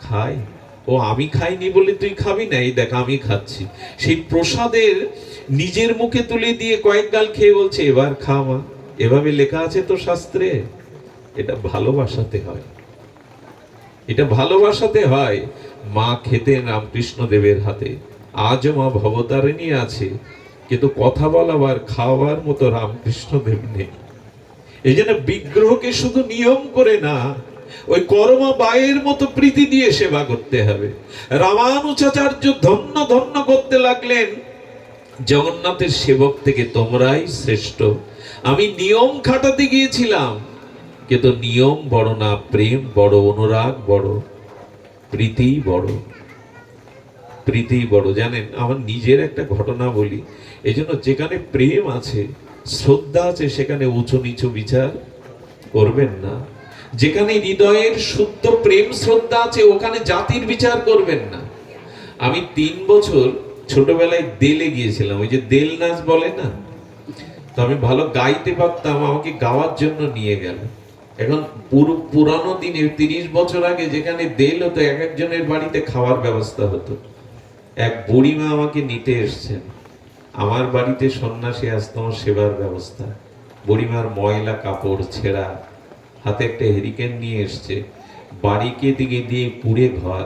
খাই? ও, আমি খাইনি বলে তুই খাবি না? এই দেখ, আমি খাচ্ছি। সেই প্রসাদের নিজের মুখে তুলে দিয়ে কয়েক গাল খেয়ে বলছে, এবার খা মা। এভাবে লেখা আছে তো শাস্ত্রে। এটা ভালোবাসাতে হয়। এটা ভালোবাসাতে হয় মা খেতেন রামকৃষ্ণ দেবের হাতে। আজও মা ভবতারিণী আছে, কিন্তু কথা বলাবার খাওয়ার মতো রামকৃষ্ণ দেব নেই। এই জন্য বিগ্রহকে শুধু নিয়ম করে না ওই কর্মা বায়ের মতো প্রীতি দিয়ে সেবা করতে হবে। রামানুচাচার্য ধন্য ধন্য করতে লাগলেন, জগন্নাথের সেবক থেকে তোমরাই শ্রেষ্ঠ। আমি নিয়ম খাটাতে গিয়েছিলাম, কিন্তু নিয়ম বড় না, প্রেম বড়, অনুরাগ বড় প্রীতি বড় প্রীতি বড়। জানেন, আমার নিজের একটা ঘটনা বলি এই জন্য যেখানে প্রেম আছে, শ্রদ্ধা আছে, সেখানে উঁচু নিচু বিচার করবেন না। যেখানে হৃদয়ের শুদ্ধ প্রেম শ্রদ্ধা আছে, ওখানে জাতির বিচার করবেন না। আমি তিন বছর ছোটবেলায় দেলে গিয়েছিলাম, ওই যে দেল নাচ বলে না? তো আমি ভালো গাইতে পারতাম, আমাকে গাওয়ার জন্য নিয়ে গেল। এখন পুরো পুরানো দিনে, তিরিশ বছর আগে যেখানে দেল হতো, এক একজনের বাড়িতে খাওয়ার ব্যবস্থা হতো। এক বুড়িমা আমাকে নিতে এসছেন। আমার বাড়িতে সন্ন্যাসী আসতো সেবার ব্যবস্থা। বুড়িমার ময়লা কাপড়, ছেঁড়া হাতে একটা হেরিকেন নিয়ে এসছে। বাড়িকে দিকে দিয়ে পুড়ে ঘর।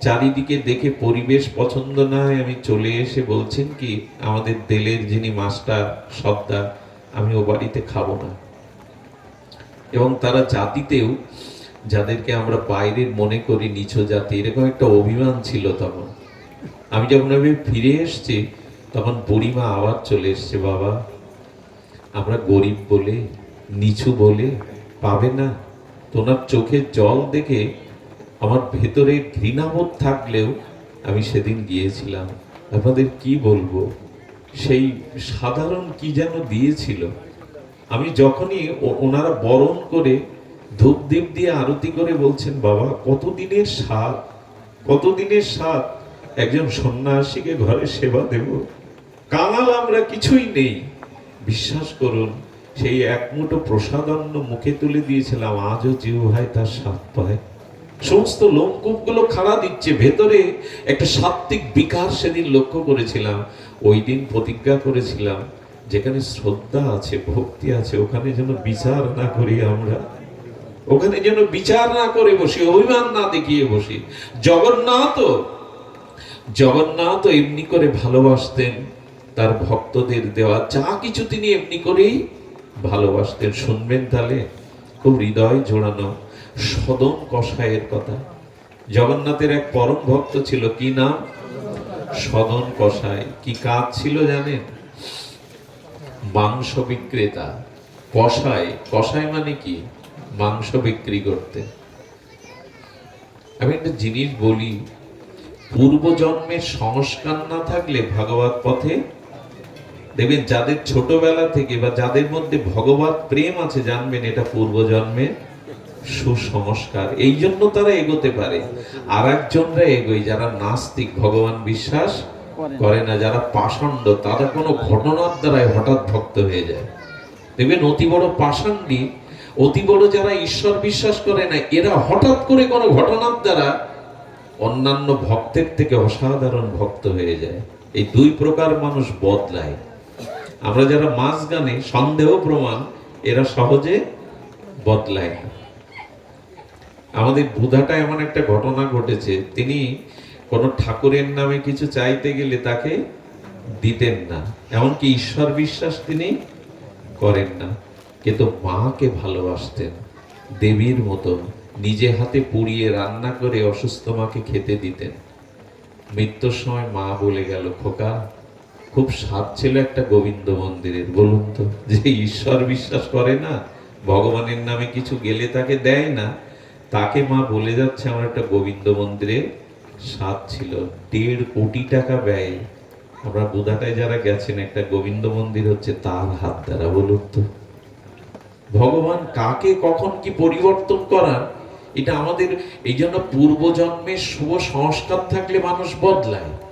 চারিদিকে দেখে পরিবেশ পছন্দ না হয় আমি চলে এসে বলছেন কি, আমাদের দেলের যিনি মাস্টার, সর্দার, আমি ও বাড়িতে খাব না। এবং তারা জাতিতেও, যাদেরকে আমরা বাইরের মনে করি নিচু জাতি, এরকম একটা অভিমান ছিল তখন। আমি যখন আমি ফিরে এসেছি, তখন বুড়িমা আবার চলে এসছে, বাবা, আমরা গরিব বলে, নিচু বলে পাবে না। তোনার চোখের জল দেখে আমার ভেতরে ঘৃণাবোধ থাকলেও আমি সেদিন গিয়েছিলাম। আপনাদের কি বলব? সেই সাধারণ কি যেন দিয়েছিল। আমি যখনই ওনারা বরণ করে ধূপ দীপ দিয়ে আরতি করে বলছেন, বাবা, কতদিনের স্বাদ? কতদিনের স্বাদ? একজন সন্ন্যাসীকে ঘরে সেবা দেব। কাঙাল আমরা কিছুই নেই। বিশ্বাস করুন সেই এক মুঠো প্রসাদান্ন মুখে তুলে দিয়েছিলাম, আজও জিহ্বায় তার স্বাদ পায়। সমস্ত লোমকূপগুলো খাড়া দিচ্ছে, ভেতরে একটা সাত্বিক বিকার সেদিন লক্ষ্য করেছিলাম। ওই দিন প্রতিজ্ঞা করেছিলাম, যেখানে শ্রদ্ধা আছে, ভক্তি আছে, ওখানে যেন বিচার না করি আমরা। ওখানে যেন বিচার না করে বসি, অভিমান না দেখিয়ে বসি। জগন্নাথ জগন্নাথ এমনি করে ভালোবাসতেন, তার ভক্তদের দেওয়া যা কিছু তিনি এমনি করেই ভালোবাসতেন শুনবেন তাহলে? খুব হৃদয় জোড়ানো সদন কষায়ের কথা। জগন্নাথের এক পরম ভক্ত ছিল, কি নাম? সদন কষায় কি কাজ ছিল জানেন? মাংস বিক্রেতা। কষায় কষায় মানে কি? মাংস বিক্রি করতে। আমি একটা জিনিস বলি, পূর্বজন্মের সংস্কার না থাকলে ভাগবত পথে দেখবেন যাদের ছোটবেলা থেকে বা যাদের মধ্যে ভগবত প্রেম আছে জানবেন এটা পূর্বজন্মের সুসংস্কার। এই জন্য তারা এগোতে পারে। আর একজনরা এগোয় যারা নাস্তিক ভগবান বিশ্বাস করে না। যারা পাষণ্ড তারা কোনো ঘটনার দ্বারাই হঠাৎ ভক্ত হয়ে যায়। দেখবেন অতি বড় পাষাণ্ডী অতি বড় যারা ঈশ্বর বিশ্বাস করে না এরা হঠাৎ করে কোনো ঘটনার দ্বারা অন্যান্য ভক্তের থেকে অসাধারণ ভক্ত হয়ে যায়। এই দুই প্রকার মানুষ বদলায়। আমরা যারা মাস গানে সন্দেহ প্রমাণ, এরা সহজে বদলায় না। আমাদের বুধাটা এমন একটা ঘটনা ঘটেছে, তিনি কোন ঠাকুরের নামে কিছু চাইতে গেলে তাকে দিতেন না। এমনকি ঈশ্বর বিশ্বাস তিনি করেন না। কিন্তু মাকে ভালোবাসতেন, দেবীর মতো নিজে হাতে পুড়িয়ে রান্না করে অসুস্থ মাকে খেতে দিতেন। মৃত্যুর সময় মা বলে গেল, খোকা খুব স্বাদ ছিল একটা গোবিন্দ মন্দিরের, বলুন তো। যে ঈশ্বর বিশ্বাস করে না, ভগবানের নামে কিছু গেলে তাকে দেয় না, তাকে মা বলে যাচ্ছে, আমার একটা গোবিন্দ মন্দিরে স্বাদ ছিল, দেড় কোটি টাকা ব্যয়। আমরা বুধাটায় যারা গেছেন, একটা গোবিন্দ মন্দির হচ্ছে তার হাত দ্বারা, বলুন তো। ভগবান কাকে কখন কি পরিবর্তন করার, এটা আমাদের, এই জন্য পূর্বজন্মের শুভ সংস্কার থাকলে মানুষ বদলায়।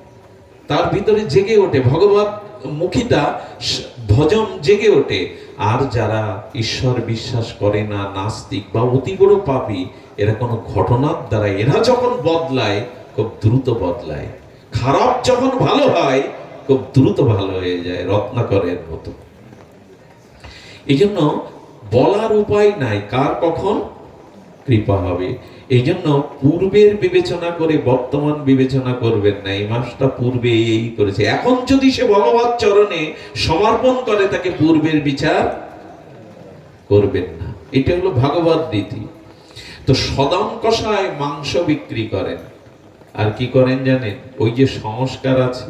তার ভিতরে জেগে ওঠে। ভগবত মুখিতা ভজন জেগে ওঠে। আর যারা ঈশ্বর বিশ্বাস করে না, নাস্তিক বা অতি বড় পাপী, এরা কোনো ঘটনার দ্বারা এরা যখন বদলায়, খুব দ্রুত বদলায়। খারাপ যখন ভালো হয়, খুব দ্রুত ভালো হয়ে যায়, রত্নাকরের মতো। এই জন্য বলার উপায় নাই। কার কখন? কৃপা হবে। এই জন্য পূর্বের বিবেচনা করে বর্তমান বিবেচনা করবেন না। এই মাসটা পূর্বে এই করেছে। এখন যদি সে ভগবত চরণে সমর্পণ করে, তাকে পূর্বের বিচার করবেন না। এটা হলো ভাগবত রীতি। তো সদম কষায় মাংস বিক্রি করেন। আর কি করেন জানেন? ওই যে সংস্কার আছে।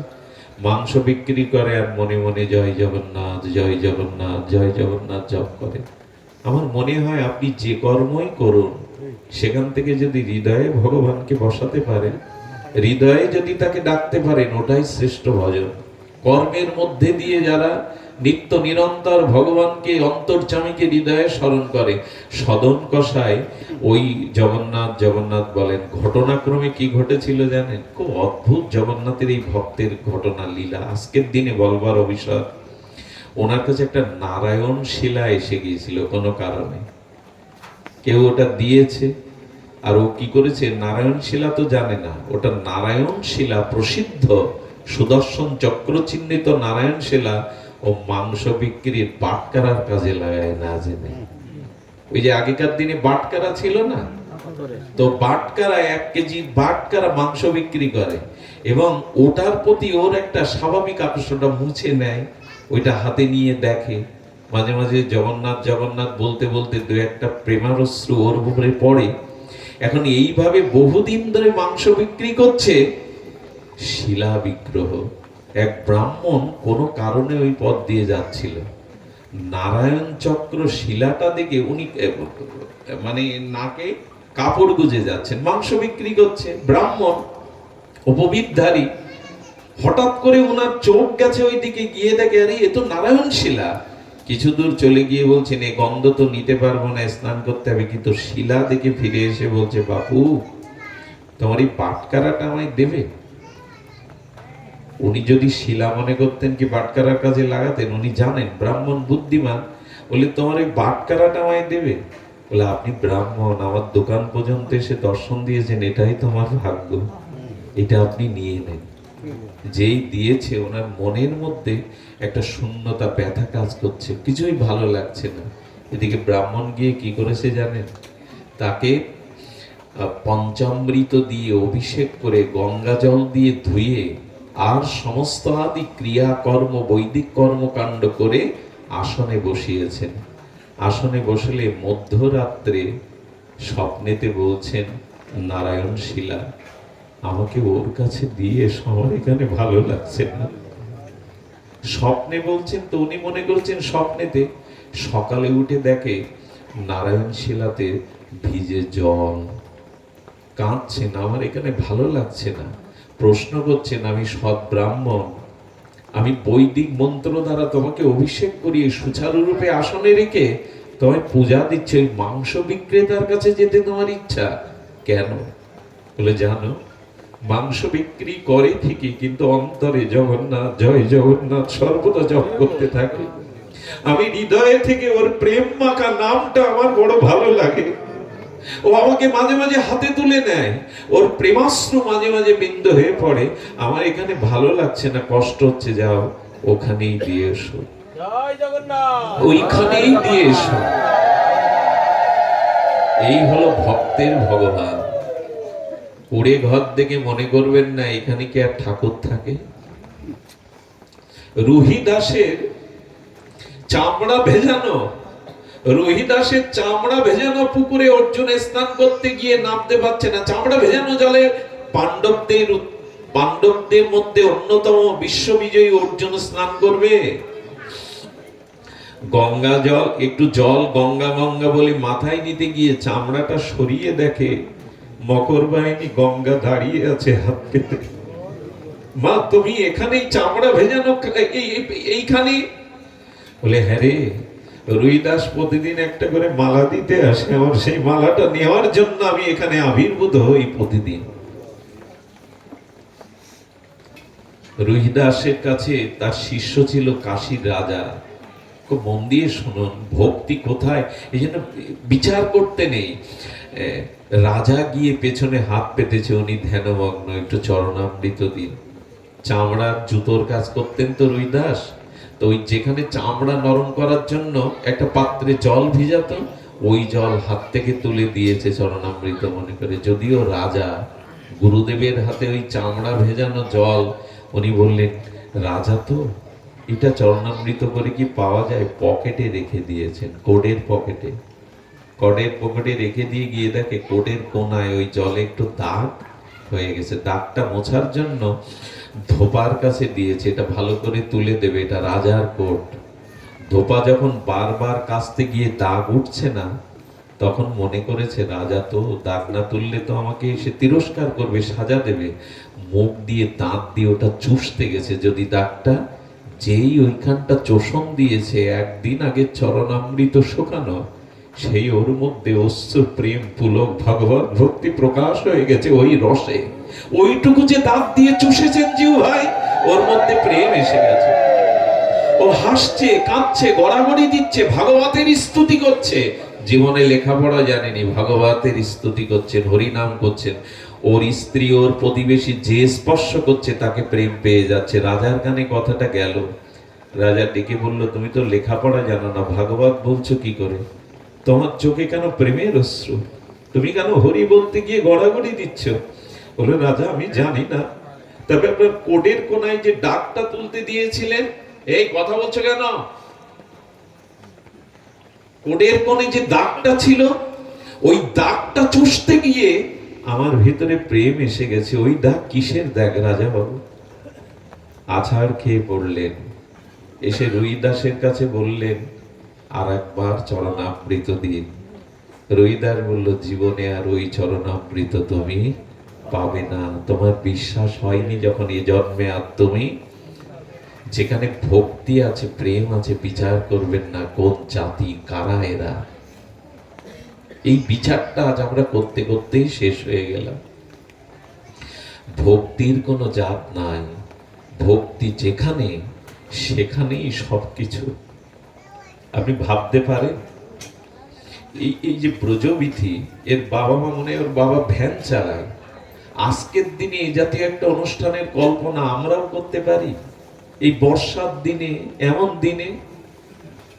মাংস বিক্রি করে আর মনে মনে জয় জগন্নাথ জয় জগন্নাথ জয় জগন্নাথ জপ করে। আমার মনে হয় আপনি যে কর্মই করুন সেখান থেকে যদি হৃদয়ে ভগবানকে বসাতে পারেন হৃদয়ে যদি তাকে ডাকতে পারেন ওটাই শ্রেষ্ঠ ভজন। কর্মের মধ্যে দিয়ে যারা নিত্য নিরন্তর ভগবানকে অন্তর্জামীকে হৃদয়ে স্মরণ করে, সদন কষায় ওই জগন্নাথ জগন্নাথ বলেন, ঘটনাক্রমে কি ঘটেছিল জানেন? খুব অদ্ভুত জগন্নাথের এই ভক্তের ঘটনা, লীলা। আজকের দিনে বলবার অভিশাপ। ওনার কাছে একটা নারায়ণ শিলা এসে গিয়েছিল কোনো কারণে। কেউ ওটা দিয়েছে, আর ও কি করেছে? নারায়ণ শিলা তো জানে না। ওটা নারায়ণ শিলা প্রসিদ্ধ সুদর্শন চক্র চিহ্নিত নারায়ণ শিলা ও মাংস বিক্রির বাটকারার কাজে লাগায় না জেনে। ওই যে আগেকার দিনে বাটকারা ছিল না? তো বাটকারা, এক কেজি বাটকারা মাংস বিক্রি করে এবং ওটার প্রতি ওর একটা স্বাভাবিক আকর্ষণটা মুছে নেয়, ওইটা হাতে নিয়ে দেখে। মাঝে মাঝে জগন্নাথ জগন্নাথ বলতে বলতে দু একটা প্রেমারশ্রু ওর উপরে পড়ে। এখন এইভাবে বহুদিন ধরে মাংস বিক্রি করছে শিলা বিগ্রহ। এক ব্রাহ্মণ কোনো কারণে ওই পথ দিয়ে যাচ্ছিল। নারায়ণ চক্র শিলাটা দেখে উনি মানে নাকে কাপড় গুজে যাচ্ছেন, মাংস বিক্রি করছে। ব্রাহ্মণ উপবিদধারী হঠাৎ করে ওনার চোখ গেছে ওই দিকে গিয়ে দেখে, আরে, এ তো নারায়ণ শিলা। কিছু দূর চলে গিয়ে বলছেন এই গন্ধ তো নিতে পারব না, স্নান করতে হবে। কিন্তু শিলা দেখে ফিরে এসে বলছে, বাপু, তোমার এই বাটকারাটা আমায় দেবে? উনি যদি শিলা মনে করতেন কি বাটকারার কাজে লাগাতেন, উনি জানেন, ব্রাহ্মণ বুদ্ধিমান, বলে তোমার এই বাটকারাটা আমায় দেবে? বলে, আপনি ব্রাহ্মণ, আমার দোকান পর্যন্ত এসে দর্শন দিয়েছেন, এটাই তোমার ভাগ্য। এটা আপনি নিয়ে নেন। যেই দিয়েছে ওনার মনের মধ্যে একটা শূন্যতা, ব্যথা কাজ করছে, কিছুই ভালো লাগছে না। এদিকে ব্রাহ্মণ গিয়ে কি করেছে জানেন? তাকে পঞ্চামৃত দিয়ে অভিষেক করে গঙ্গা জল দিয়ে ধুয়ে আর সমস্ত আদি ক্রিয়াকর্ম, বৈদিক কর্মকাণ্ড করে আসনে বসিয়েছেন। আসনে বসলে মধ্যরাত্রে স্বপ্নেতে বলছেন, নারায়ণ শিলা আমাকে ওর কাছে দিয়ে আমার এখানে ভালো লাগছে না। স্বপ্নে বলছেন তো, উনি মনে করছেন স্বপ্নেতে। সকালে উঠে দেখে নারায়ণ শিলাতে ভিজে জল। কাঁদছেন, আমার এখানে ভালো লাগছে না। প্রশ্ন করছেন, আমি সৎ ব্রাহ্মণ। আমি বৈদিক মন্ত্র দ্বারা তোমাকে অভিষেক করিয়ে সুচারুরূপে আসনে রেখে তোমায় পূজা দিচ্ছে। ওই মাংস বিক্রেতার কাছে যেতে তোমার ইচ্ছা। কেন? বলে, জানো মাংস বিক্রি করে ঠিকই কিন্তু অন্তরে জগন্নাথ জয় জগন্নাথ সর্বদা জপ করতে থাকে। আমি হৃদয়ে থেকে ওর প্রেম মাখা নামটা আমার বড় ভালো লাগে। ও আমাকে মাঝে মাঝে হাতে তুলে নেয়। ওর প্রেমাশ্রু মাঝে মাঝে বিন্দ হয়ে পড়ে। আমার এখানে ভালো লাগছে না কষ্ট হচ্ছে যাও ওখানেই দিয়ে এসো। ওইখানেই দিয়ে এসো। এই হলো ভক্তের ভগবান। কুড়ে ঘর দেখে মনে করবেন না, এখানে কি আর ঠাকুর থাকে? রুহি দাসের চামড়া ভেজানো, রোহিদাসের চামড়া ভেজানো পুকুরে অর্জুন স্নান করতে গিয়ে নামতে পারছে না। চামড়া ভেজানো জলে পাণ্ডবদের পাণ্ডবদের মধ্যে অন্যতম বিশ্ববিজয়ী অর্জুন স্নান করবে। গঙ্গা জল, একটু জল গঙ্গা গঙ্গা বলে মাথায় নিতে গিয়ে চামড়াটা সরিয়ে দেখে মকর বাহিনী গঙ্গা দাঁড়িয়ে আছে হাত পেতে মা, তুমি এখানেই চামড়া ভেজানো এই- এই- এইখানে। বলে হ্যাঁ রে, রুইদাস প্রতিদিন একটা করে মালা দিতে আসে, আমার সেই মালাটা নেওয়ার জন্য আমি এখানে আবির্ভূত হই প্রতিদিন। রুইদাসের কাছে তার শিষ্য ছিল কাশীর রাজা। খুব মন দিয়ে শুনুন, ভক্তি কোথায়? এই জন্য বিচার করতে নেই। রাজা গিয়ে পেছনে হাত পেতেছে, উনি ধ্যানমগ্ন, একটু চরণামৃত দিন। চামড়ার জুতোর কাজ করতেন তো রুইদাস। তো ওই যেখানে চামড়া নরম করার জন্য একটা পাত্রে জল ভিজাত, ওই জল হাত থেকে তুলে দিয়েছে চরণামৃত মনে করে। যদিও রাজা গুরুদেবের হাতে ওই চামড়া ভেজানো জল, উনি বললেন, রাজা তো, এটা চরণামৃত করে কি পাওয়া যায়? পকেটে রেখে দিয়েছেন, কোডের পকেটে। কডের পকেটে রেখে দিয়ে গিয়ে দেখে কোডের কোনায় ওই জলে একটু দাগ হয়ে গেছে। দাগটা মোছার জন্য ধোপার কাছে দিয়েছে। এটা ভালো করে তুলে দেবে এটা রাজার কোট। ধোপা যখন বারবার কাছতে গিয়ে দাগ উঠছে না, তখন মনে করেছে, রাজা তো, দাগ না তুললে তো আমাকে এসে তিরস্কার করবে, সাজা দেবে। মুখ দিয়ে দাঁত দিয়ে ওটা চুষতে গেছে। যদি দাগটা যেই ওইখানটা চোষণ দিয়েছে, একদিন আগে চরণামৃত শোকানো সেই ওর মধ্যে অশ্রু প্রেম পুলক ভগবত ভক্তি প্রকাশ হয়ে গেছে ওই রসে। ওইটুকু যে দাঁত দিয়ে চুষেছেন জিউ ভাই, ওর মধ্যে প্রেম এসে গেছে। ও হাসছে, কাঁদছে, গড়াগড়ি দিচ্ছে, ভাগবতের স্তুতি করছে। জীবনে লেখাপড়া জানেনি, ভাগবতের স্তুতি করছেন, হরিনাম করছেন। ওর স্ত্রী, ওর প্রতিবেশী যে স্পর্শ করছে, তাকে প্রেম পেয়ে যাচ্ছে। রাজার কানে কথাটা গেল। রাজা ডেকে বলল, তুমি তো লেখাপড়া জানো না, ভাগবত বলছো কি করে? তোমার চোখে কেন প্রেমের অশ্রু? তুমি কেন হরি বলতে গিয়ে গড়াগড়ি দিচ্ছ? বলে, রাজা, আমি জানি না। তবে আপনার কোডের কোনায় যে ডাকটা তুলতে দিয়েছিলেন, এই কথা বলছো কেন? কোডের কোণে যে দাগটা ছিল, ওই দাগটা চুষতে গিয়ে আমার ভেতরে প্রেম এসে গেছে। ওই দাগ কিসের দাগ রাজা বাবু? আছাড় খেয়ে পড়লেন। এসে রুই দাসের কাছে বললেন আর একবার চরণামৃত দিন। রুইদাস বলল, জীবনে আর ওই চরণামৃত তুমি পাবে না। তোমার বিশ্বাস হয়নি যখন এই জন্মে আর তুমি যেখানে ভক্তি আছে, প্রেম আছে, বিচার করবেন না, কোন জাতি, কারা এরা? এই বিচারটা আজ আমরা করতে করতেই শেষ হয়ে গেলাম। ভক্তির কোনো জাত নাই। ভক্তি যেখানে, সেখানেই সবকিছু। আপনি ভাবতে পারেন, এই এই যে ব্রজবিধি, এর বাবা মা মনে ওর বাবা ভ্যান চালায়। আজকের দিনে এই জাতীয় একটা অনুষ্ঠানের কল্পনা আমরাও করতে পারি। এই বর্ষার দিনে, এমন দিনে,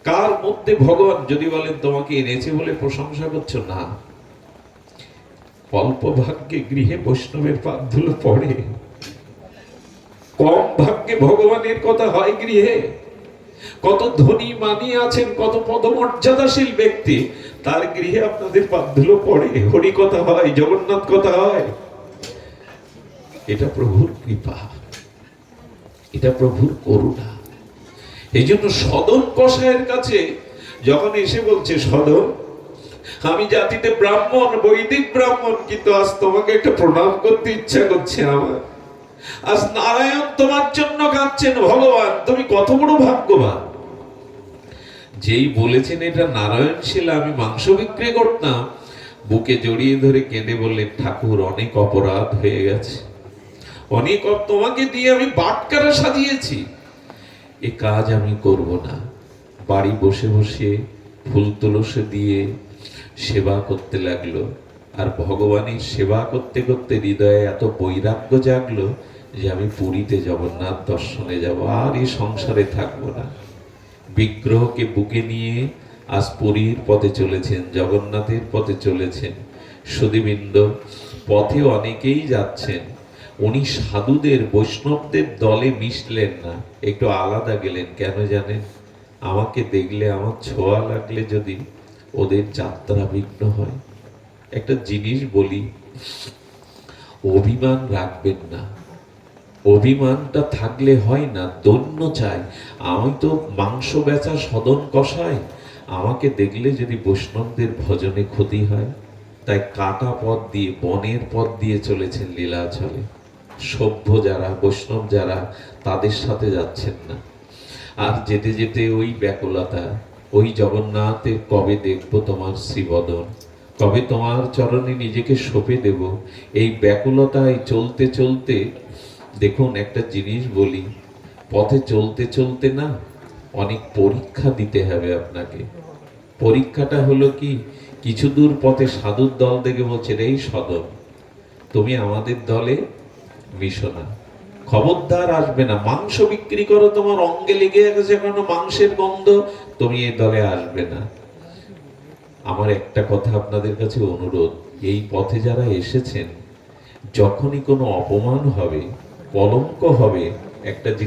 কার মধ্যে ভগবান যদি বলেন, তোমাকে এনেছে বলে প্রশংসা করছ? না। অল্প ভাগ্যে গৃহে বৈষ্ণবের পাপ ধুলো পড়ে। কম ভাগ্যে ভগবানের কথা হয় গৃহে। কত ধনী মানি আছেন, কত পদমর্যাদাশীল ব্যক্তি। তার গৃহে আপনাদের পাপ পড়ে, হরি কথা হয়, জগন্নাথ কথা হয়। এটা প্রভুর কৃপা। এটা প্রভুর করুণা। এই জন্য সদন কষায়ের কাছে যখন এসে বলছে, সদন, আমি জাতিতে ব্রাহ্মণ, বৈদিক ব্রাহ্মণ, কিন্তু আজ তোমাকে একটা প্রণাম করতে ইচ্ছা করছে আমার। আজ নারায়ণ তোমার জন্য কাঁদছেন, ভগবান, তুমি কত বড় ভাগ্যবান। যেই বলেছেন এটা নারায়ণ শিলা আমি মাংস বিক্রি করতাম। বুকে জড়িয়ে ধরে কেঁদে বললেন, ঠাকুর, অনেক অপরাধ হয়ে গেছে। অনেক তোমাকে দিয়ে আমি বাটকারা সাজিয়েছি। এ কাজ আমি করব না। বাড়ি বসে বসে ফুল তুলসী দিয়ে সেবা করতে লাগল। আর ভগবানের সেবা করতে করতে হৃদয়ে এত বৈরাগ্য জাগলো যে আমি পুরীতে জগন্নাথ দর্শনে যাব, আর এই সংসারে থাকব না। বিগ্রহকে বুকে নিয়ে আজ পুরীর পথে চলেছেন, জগন্নাথের পথে চলেছেন। সুদীবৃন্দ, পথে অনেকেই যাচ্ছেন, উনি সাধুদের, বৈষ্ণবদের দলে মিশলেন না। একটু আলাদা গেলেন, কেন জানেন? আমাকে দেখলে আমার ছোঁয়া লাগলে যদি ওদের যাত্রা বিঘ্ন হয়। একটা জিনিস বলি, অভিমান রাখবেন না। অভিমানটা থাকলে হয় না, দৈন্য চাই। আমি তো মাংস বেচা সদন কষাই। আমাকে দেখলে যদি বৈষ্ণবদের ভজনে ক্ষতি হয়, তাই কাটা পথ দিয়ে, বনের পথ দিয়ে চলেছেন লীলাচলে সভ্য যারা, বৈষ্ণব যারা, তাদের সাথে যাচ্ছেন না। আর যেতে যেতে ওই ব্যাকুলতা, ওই জগন্নাথের কবে দেখব তোমার শ্রীবদন? কবে তোমার চরণে নিজেকে সঁপে দেব? এই ব্যাকুলতায় চলতে চলতে দেখুন, একটা জিনিস বলি, পথে চলতে চলতে না অনেক পরীক্ষা দিতে হবে আপনাকে। পরীক্ষাটা হলো কি, কিছু দূর পথে সাধুর দল দেখে বলছে, রে সদর তুমি আমাদের দলে মিশো না। খবরদার আসবে না। মাংস বিক্রি করো, তোমার অঙ্গে লেগে গেছে কোনো মাংসের গন্ধ, তুমি এই দলে আসবে না। আমার একটা কথা আপনাদের কাছে অনুরোধ, এই পথে যারা এসেছেন, যখনই কোনো অপমান হবে কলঙ্ক হবে একটা জিনিস